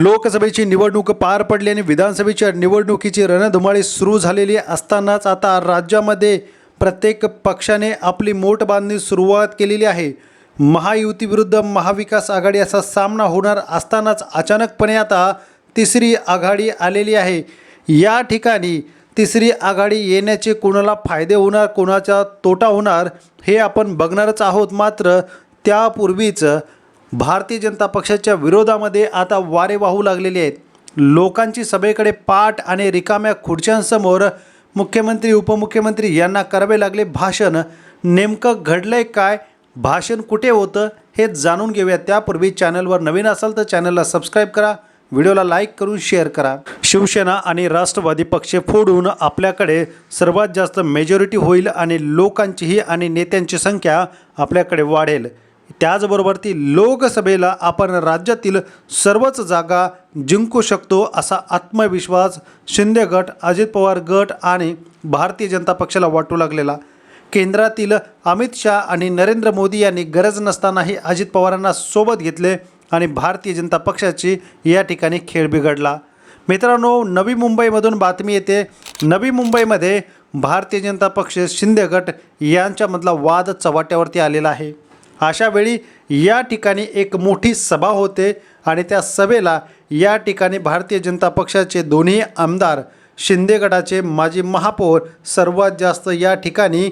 लोकसभेची निवडणूक पार पडली आणि विधानसभेच्या निवडणुकीची रणधुमाळी सुरू झालेली असतानाच आता राज्यामध्ये प्रत्येक पक्षाने आपली मोठ बांधणी सुरुवात केलेली आहे. महायुतीविरुद्ध महाविकास आघाडी असा सामना होणार असतानाच अचानकपणे आता तिसरी आघाडी आलेली आहे. या ठिकाणी तिसरी आघाडी येण्याचे कोणाला फायदे होणार कोणाचा तोटा होणार हे आपण बघणारच आहोत. मात्र त्यापूर्वीच भारतीय जनता पक्षाच्या विरोधामध्ये आता वारे वाहू लागलेले आहेत. लोकांची सभेकडे पाठ आणि रिकाम्या खुर्च्यांसमोर मुख्यमंत्री उपमुख्यमंत्री यांना करावे लागले भाषण. नेमकं घडलंय काय? भाषण कुठे होतं? हे जाणून घेऊया त्यापूर्वी चॅनलवर नवीन असाल तर चॅनलला सबस्क्राईब करा. व्हिडिओला लाईक करून शेअर करा. शिवसेना आणि राष्ट्रवादी पक्ष फोडून आपल्याकडे सर्वात जास्त मेजॉरिटी होईल आणि लोकांचीही आणि नेत्यांची संख्या आपल्याकडे वाढेल. त्याचबरोबर ती लोकसभेला आपण राज्यातील सर्वच जागा जिंकू शकतो असा आत्मविश्वास शिंदे गट अजित पवार गट आणि भारतीय जनता पक्षाला वाटू लागलेला. केंद्रातील अमित शहा आणि नरेंद्र मोदी यांनी गरज नसतानाही अजित पवारांना सोबत घेतले आणि भारतीय जनता पक्षाची या ठिकाणी खेळ बिघडला. मित्रांनो नवी मुंबईमधून बातमी येते. नवी मुंबईमध्ये भारतीय जनता पक्ष शिंदे गट यांच्यामधला वाद चव्हाट्यावरती आलेला आहे. अशा वेळी या ठिकाणी एक मोठी सभा होते आणि त्या सभेला या ठिकाणी भारतीय जनता पक्षाचे दोन्ही आमदार शिंदे गटाचे माजी महापौर सर्वात जास्त या ठिकाणी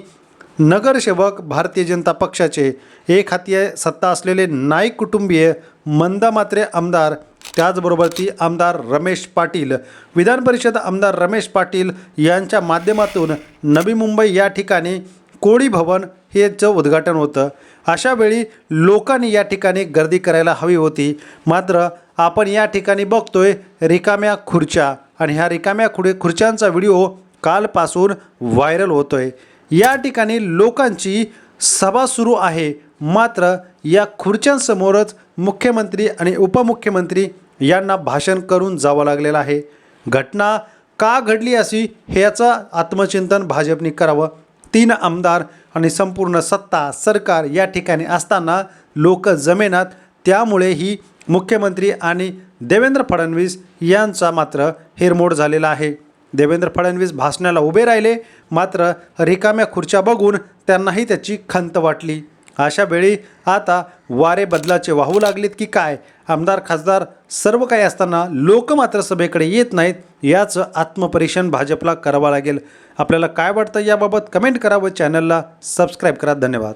नगरसेवक भारतीय जनता पक्षाचे एक हाती सत्ता असलेले नाईक कुटुंबीय मंदा मात्रे आमदार त्याचबरोबर ती आमदार रमेश पाटील. विधान परिषद आमदार रमेश पाटील यांच्या माध्यमातून नवी मुंबई या ठिकाणी कोळी भवन हेचं उद्घाटन होतं अशा वेळी लोकांनी या ठिकाणी गर्दी करायला हवी होती. मात्र आपण या ठिकाणी बघतोय रिकाम्या खुर्च्या आणि ह्या रिकाम्या खुडे खुर्च्यांचा व्हिडिओ कालपासून व्हायरल होतोय. या ठिकाणी लोकांची सभा सुरू आहे. मात्र या खुर्च्यांसमोरच मुख्यमंत्री आणि उपमुख्यमंत्री यांना भाषण करून जावं लागलेलं आहे. घटना का घडली अशी ह्याचं आत्मचिंतन भाजपने करावं. तीन आमदार आणि संपूर्ण सत्ता सरकार या ठिकाणी असताना लोक जमेनात. त्यामुळे ही मुख्यमंत्री आणि देवेंद्र फडणवीस यांचा मात्र हिरमोड झालेला आहे. देवेंद्र फडणवीस भाषणाला उभे राहिले मात्र रिकाम्या खुर्च्या बघून त्यांनाही त्याची खंत वाटली. अशा वेळी आता वारे बदलाचे वाहू लागलेत की काय? आमदार खासदार सर्व काही असताना लोक मात्र सभेकडे येत नाहीत याचं आत्मपरीक्षण भाजपला करावं लागेल. आपल्याला काय वाटतं याबाबत कमेंट करा व चॅनलला सबस्क्राईब करा. धन्यवाद.